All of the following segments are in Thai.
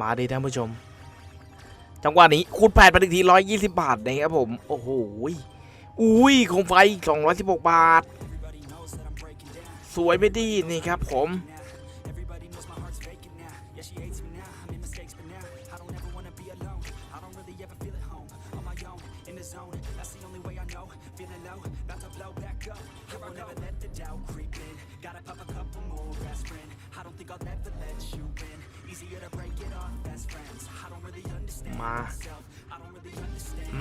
มาดิท่านผู้ชม จังหวะนี้คูณแปดไปอีกทีร้อยยี่สิบบาทนะครับผม โอ้โห อุ้ยโคมไฟสองร้อยสิบหกบาท สวยไม่ดีนี่ครับผม มา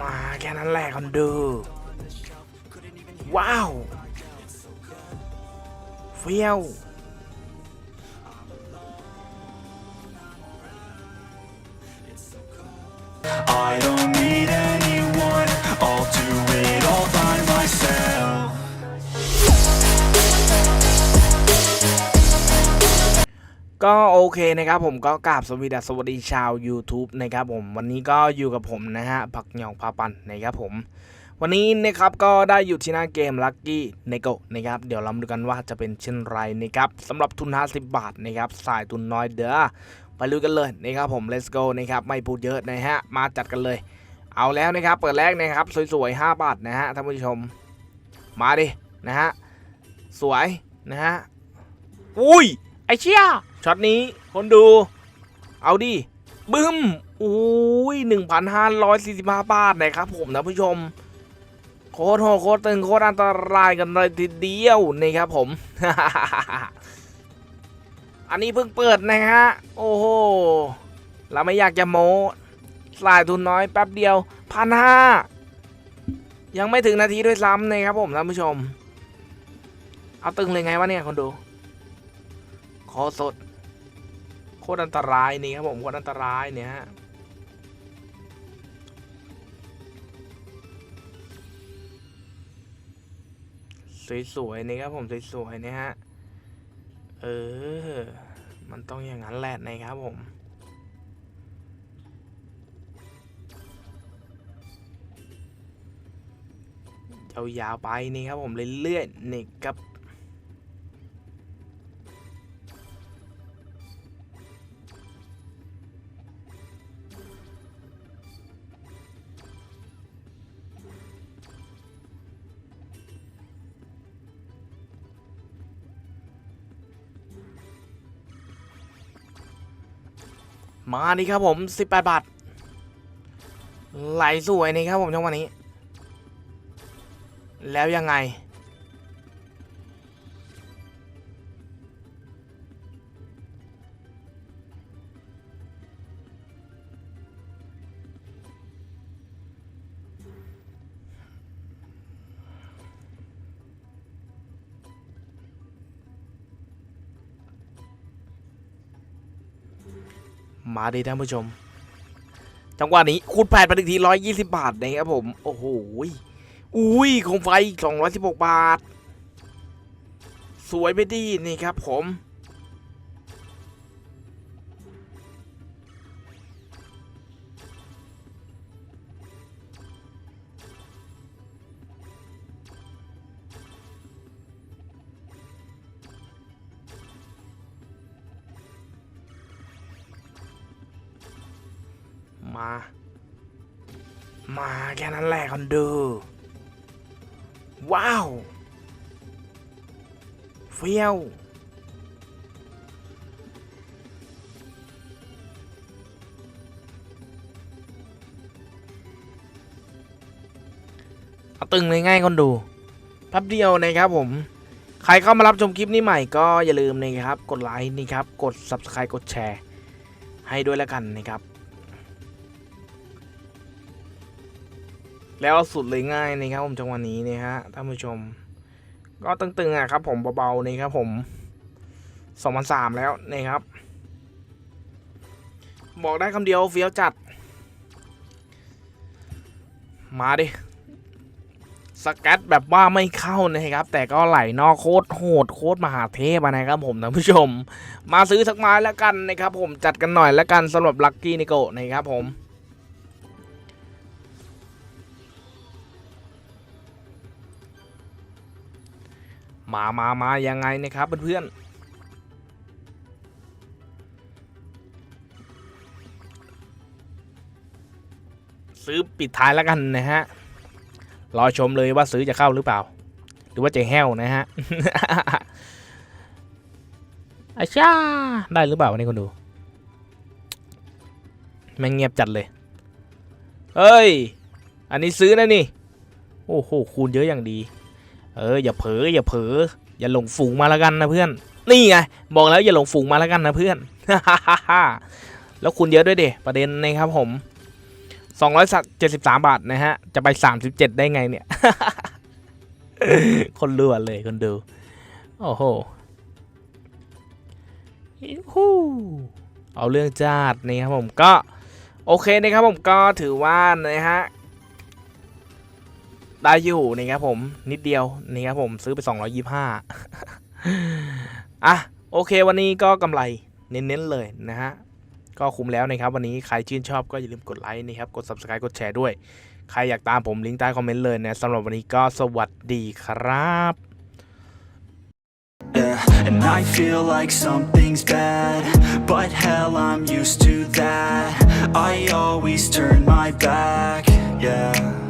มาแค่นั้นแหละคนดู ว้าวเฟี้ยว I ก็โอเคนะครับผมก็กราบสวัสดีสวัสดีชาว YouTube นะครับผมวันนี้ก็อยู่กับผมนะฮะผักหยองพาปันนะครับผม วันนี้นะครับก็ได้อยู่ที่หน้าเกม Lucky n e g o นะครับเดี๋ยวเรามาดูกันว่าจะเป็นเช่นไรนะครับสำหรับทุน 50 บาทนะครับสายทุนน้อยเด้อไปลุยกันเลยนะครับผม let's go นะครับไม่พูดเยอะนะฮะมาจัดกันเลย เอาแล้วนะครับเปิดแรกนะครับสวยๆ5บาทนะฮะท่านผู้ชม มาดินะฮะสวยนะฮะอุ้ยไอเชี่ย ช็อตนี้คนดู เอาดิบึ้มอุ้ยหนึ่งพันห้าร้อยสี่สิบห้าบาทนะครับผมนะผู้ชม โคตรโหโคตรตึงโคตรอันตรายกันเลยทีเดียวนะครับผม อันนี้เพิ่งเปิดนะฮะ โอ้โห เราไม่อยากจะโม้สายทุนน้อยแป๊บเดียวพันห้ายังไม่ถึงนาทีด้วยซ้ำนะครับผมท่านผู้ชม เอาตึงเลยไงวะเนี่ยคนดูคอสด คตรอันตรายนี่ครับผมโคตรอันตรายเนี่ยฮะสวยๆนี่ครับผมสวยๆเนี่ยฮะเออ มันต้องอย่างนั้นแหละนะครับผมยาวๆไปนี่ครับผมเรื่อยๆนี่ครับ มานี่ครับผม 18 บาท ไหลสวยนี่ครับผมช่วงวันนี้ แล้วยังไง มาดีท่านผู้ชม จังหวะนี้คูณแปดไปอีกทีร้อยยี่สิบาทนะครับผม โอ้โห อุ้ยคงไฟสองร้อยสิบหกบาท สวยไปดีนี่ครับผม มา มาแค่นั้นแหละคนดู ว้าวเฟี้ยวเอาตึงเลยง่ายคนดูแป๊บเดียวนะครับผม ใครเข้ามารับชมคลิปนี้ใหม่ก็อย่าลืมนะครับ กดไลค์นี่ครับ กด Subscribe กดแชร์ ให้ด้วยแล้วกันนะครับ แล้วสุดเลยง่ายนะครับผมจังหวะนี้นะฮะท่านผู้ชม ก็ตึงๆอะครับ ผมเบาๆนี่ครับผมสองพันสามแล้วนะครับ บอกได้คำเดียวเฟี้ยวจัด มาดิสแกัตแบบว่าไม่เข้านะครับ แต่ก็ไหลนอกโคตรโหดโคตรมหาเทพนะครับผมท่านผู้ชม มาซื้อสักไม้แล้วกันนะครับ ผมจัดกันหน่อยแล้วกันสำหรับลัคกี้นิโกนะครับผม มามามายังไงนะครับเพื่อนๆซื้อปิดท้ายแล้วกันนะฮะ รอชมเลยว่าซื้อจะเข้าหรือเปล่า หรือว่าจะแห้วนะฮะอาชาได้หรือเปล่าวันนี้คนดูแม่งเงียบจัดเลยเฮ้ย อันนี้ซื้อนะนี่ โอ้โห คูณเยอะอย่างดี เอออย่าเผลออย่าเผลออย่าหลงฝูงมาแล้วกันนะเพื่อน นี่ไงบอกแล้วอย่าหลงฝูงมาแล้วกันนะเพื่อนแล้วคูณเยอะด้วยเดประเด็นนะครับผม273 บาทนะฮะ จะไป 37 ได้ไงเนี่ย คนรัวเลยคนดู โอ้โหฮู้เอาเรื่องจาดนี่ครับผมก็ โอเคนะครับผมก็ถือว่านะฮะ ได้อยู่นะครับผมนิดเดียวนี่ครับผมซื้อไป 225อะโอเควันนี้ก็กำไรเน้นๆเลยนะฮะก็คุ้มแล้วนะครับวันนี้ใครชื่นชอบก็อย่าลืมกดไลค์นะครับกด subscribe กดแชร์ด้วย ใครอยากตามผมลิงก์ใต้คอมเมนต์เลยนะสำหรับวันนี้ก็สวัสดีครับ and I feel like something's bad, but hell, I'm used to that. I always turn my back, yeah.